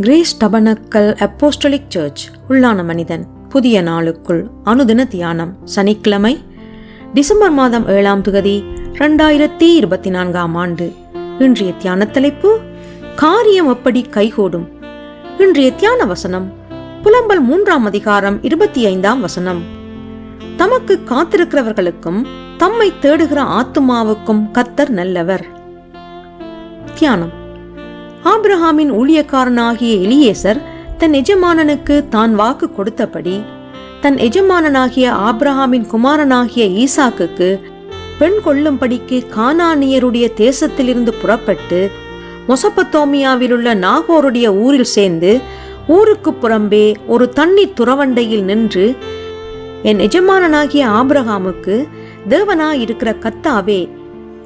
Grace tabernacle apostolic search உள்ளான மனிதன். புதிய நாளுக்குள் அனுதின தியானம் சனிக்கிழமை டிசம்பர் மாதம் ஏழாம் தொகுதி ரெண்டாயிரத்தி இருபத்தி நான்காம் ஆண்டு. இன்றைய தியான தலைப்பு காரியம் எப்படி கைகூடும். இன்றைய தியான வசனம் புலம்பல் மூன்றாம் அதிகாரம் இருபத்தி ஐந்தாம் வசனம். தமக்கு காத்திருக்கிறவர்களுக்கும் தம்மை தேடுகிற ஆத்துமாவுக்கும் கத்தர் நல்லவர். தியானம். ஆப்ரஹாமின் ஊழியக்காரனாகிய எலியேசர் தன் எஜமானனுக்கு தான் வாக்கு கொடுத்தபடி தன் எஜமானனாகிய ஆப்ரஹாமின் குமாரனாகிய ஈசாக்குக்கு பெண் கொள்ளும்படிக்கு கானானியருடைய தேசத்திலிருந்து புறப்பட்டு மொசப்பத்தோமியாவிலுள்ள நாகோருடைய ஊரில் சேர்ந்து ஊருக்கு புறம்பே ஒரு தண்ணி துறவண்டையில் நின்று என் எஜமானனாகிய ஆபிரகாமுக்கு தேவனாயிருக்கிற கத்தாவே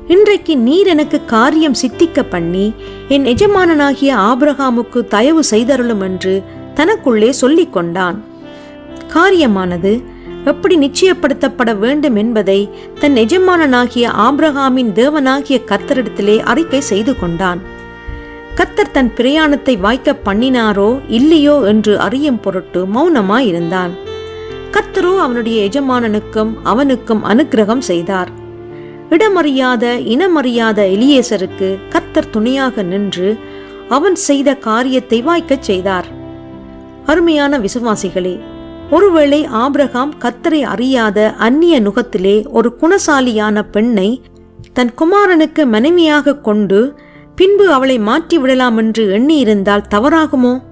இன்றைக்கு நீர் எனக்கு காரியம் சித்திக்க பண்ணி என் எஜமானனாகிய ஆபிரகாமுக்கு தயவு செய்தருளும் என்று தனக்குள்ளே சொல்லிக் கொண்டான். காரியமானது எப்படி நிச்சயப்படுத்தப்பட வேண்டும் என்பதை தன் எஜமானனாகிய ஆபிரகாமின் தேவனாகிய கத்தரிடத்திலே அறிக்கை செய்து கொண்டான். கத்தர் தன் பிரயாணத்தை வாய்க்க பண்ணினாரோ இல்லையோ என்று அறியும் பொருட்டு மௌனமாயிருந்தான். கத்தரோ அவனுடைய எஜமானனுக்கும் அவனுக்கும் அனுக்கிரகம் செய்தார். இடமறியாத இனமறியாத எலியேசருக்கு கர்த்தர் துணையாக நின்று அவன் செய்த காரியத்தை வாய்க்கச் செய்தார். அருமையான விசுவாசிகளே ஒருவேளை ஆபிரகாம் கத்தரை அறியாத அந்நிய நுகத்திலே ஒரு குணசாலியான பெண்ணை தன் குமாரனுக்கு மனைவியாக கொண்டு பின்பு அவளை மாற்றி விடலாம் என்று எண்ணியிருந்தால் தவறாகுமோ?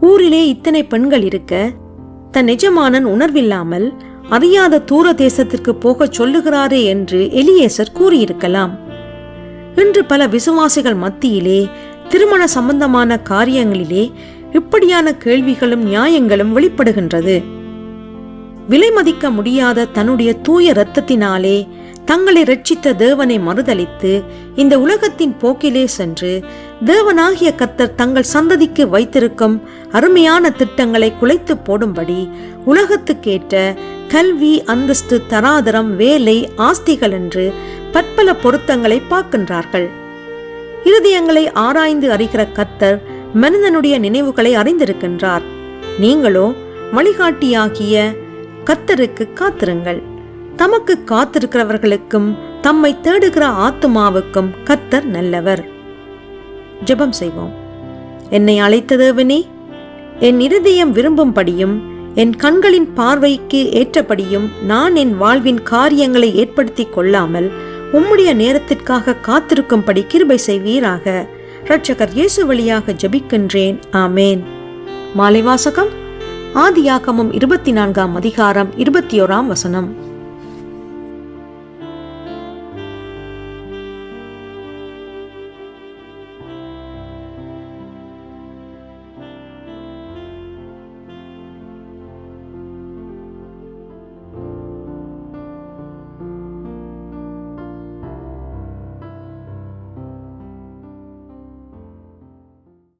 ஊரிலே இத்தனை பெண்கள் இருக்க தன் எஜமானன் உணர்வில்லாமல் அறியாத தூர தேசத்திற்கு போகச் சொல்லுகிறாரே என்று எலியேசர் கூறியிருக்கலாம். இன்று பல விசுவாசிகள் மத்தியிலே திருமண சம்பந்தமான காரியங்களிலே இப்படியான கேள்விகளும் நியாயங்களும் வெளிப்படுகின்றது. விலை மதிக்க முடியாத தன்னுடைய தூய இரத்தத்தினாலே தங்களை ரட்சித்த தேவனை மறுதளித்து இந்த உலகத்தின் போக்கிலே சென்று தேவனாகிய கத்தர் தங்கள் சந்ததிக்கு வைத்திருக்கும் அருமையான திட்டங்களை குலைத்து போடும்படி உலகத்துக்கேற்ற கல்வி அந்தஸ்து தராதரம் வேலை ஆஸ்திகள் என்று பற்பல பொருத்தங்களை பார்க்கின்றார்கள். இருதயங்களை ஆராய்ந்து அறிகிற கத்தர் மனிதனுடைய நினைவுகளை அறிந்திருக்கின்றார். நீங்களோ வழிகாட்டியாகிய கத்தருக்கு காத்திருங்கள். தமக்கு காத்திருக்கிறவர்களுக்கும் தம்மை தேடுகிற ஆத்துமாவுக்கும் கத்தர் நல்லவர். ஜெபம் செய்வோம். என்னை அழைத்ததேவனே என் இருதயம் விரும்பும்படியும் என் கண்களின் பார்வைக்கு ஏற்றபடியும் நான் என் வாழ்வின் காரியங்களை ஏற்படுத்திக் கொள்ளாமல் உம்முடைய நேரத்திற்காக காத்திருக்கும்படி கிருபை செய்வீராக. இரட்சகர் இயேசு வழியாக ஜெபிக்கின்றேன். ஆமேன். மாலை வாசகம் ஆதியாகமும் இருபத்தி நான்காம் அதிகாரம் இருபத்தி ஓராம் வசனம்.